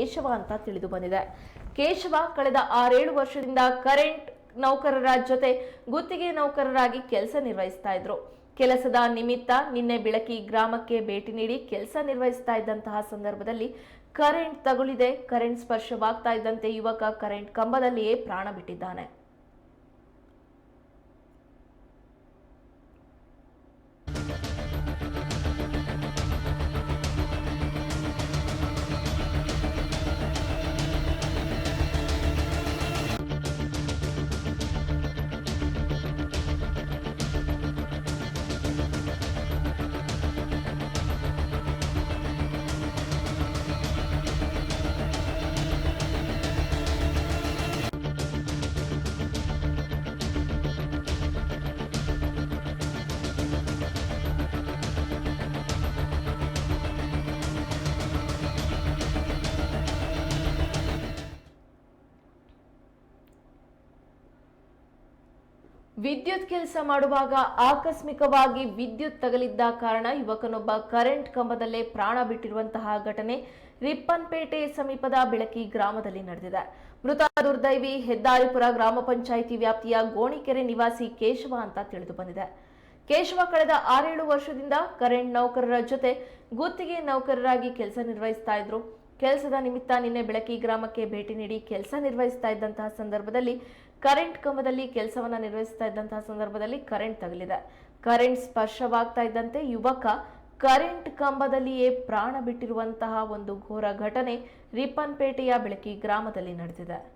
ಕೇಶವ ಅಂತ ತಿಳಿದು ಬಂದಿದೆ. ಕೇಶವ ಕಳೆದ ಆರೇಳು ವರ್ಷದಿಂದ ಕರೆಂಟ್ ನೌಕರರ ಜೊತೆ ಗುತ್ತಿಗೆ ನೌಕರರಾಗಿ ಕೆಲಸ ನಿರ್ವಹಿಸ್ತಾ ಇದ್ರು. ಕೆಲಸದ ನಿಮಿತ್ತ ನಿನ್ನೆ ಬೆಳಕಿ ಗ್ರಾಮಕ್ಕೆ ಭೇಟಿ ನೀಡಿ ಕೆಲಸ ನಿರ್ವಹಿಸ್ತಾ ಇದ್ದಂತಹ ಸಂದರ್ಭದಲ್ಲಿ ಕರೆಂಟ್ ತಗುಲಿದೆ, ಕರೆಂಟ್ ಸ್ಪರ್ಶವಾಗ್ತಾ ಇದ್ದಂತೆ ಯುವಕ ಕರೆಂಟ್ ಕಂಬದಲ್ಲಿಯೇ ಪ್ರಾಣ ಬಿಟ್ಟಿದ್ದಾನೆ. ವಿದ್ಯುತ್ ಕೆಲಸ ಮಾಡುವಾಗ ಆಕಸ್ಮಿಕವಾಗಿ ವಿದ್ಯುತ್ ತಗಲಿದ್ದ ಕಾರಣ ಯುವಕನೊಬ್ಬ ಕರೆಂಟ್ ಕಂಬದಲ್ಲೇ ಪ್ರಾಣ ಬಿಟ್ಟಿರುವಂತಹ ಘಟನೆ ರಿಪ್ಪನ್ಪೇಟೆ ಸಮೀಪದ ಬೆಳಕಿ ಗ್ರಾಮದಲ್ಲಿ ನಡೆದಿದೆ. ಮೃತ ದುರ್ದೈವಿ ಹೆದ್ದಾರಿಪುರ ಗ್ರಾಮ ಪಂಚಾಯಿತಿ ವ್ಯಾಪ್ತಿಯ ಗೋಣಿಕೆರೆ ನಿವಾಸಿ ಕೇಶವ ಅಂತ ತಿಳಿದು ಬಂದಿದೆ. ಕೇಶವ ಕಳೆದ ಆರೇಳು ವರ್ಷದಿಂದ ಕರೆಂಟ್ ನೌಕರರ ಜೊತೆ ಗುತ್ತಿಗೆ ನೌಕರರಾಗಿ ಕೆಲಸ ನಿರ್ವಹಿಸ್ತಾ ಇದ್ರು. ಕೆಲಸದ ನಿಮಿತ್ತ ನಿನ್ನೆ ಬೆಳಕಿ ಗ್ರಾಮಕ್ಕೆ ಭೇಟಿ ನೀಡಿ ಕೆಲಸ ನಿರ್ವಹಿಸ್ತಾ ಇದ್ದಂತಹ ಸಂದರ್ಭದಲ್ಲಿ ಕರೆಂಟ್ ಕಂಬದಲ್ಲಿ ಕೆಲಸವನ್ನ ನಿರ್ವಹಿಸ್ತಾ ಇದ್ದಂತಹ ಸಂದರ್ಭದಲ್ಲಿ ಕರೆಂಟ್ ತಗಲಿದೆ. ಕರೆಂಟ್ ಸ್ಪರ್ಶವಾಗ್ತಾ ಇದ್ದಂತೆ ಯುವಕ ಕರೆಂಟ್ ಕಂಬದಲ್ಲಿಯೇ ಪ್ರಾಣ ಬಿಟ್ಟಿರುವಂತಹ ಒಂದು ಘೋರ ಘಟನೆ ರಿಪ್ಪನ್ಪೇಟೆಯ ಬೆಳಕಿ ಗ್ರಾಮದಲ್ಲಿ ನಡೆದಿದೆ.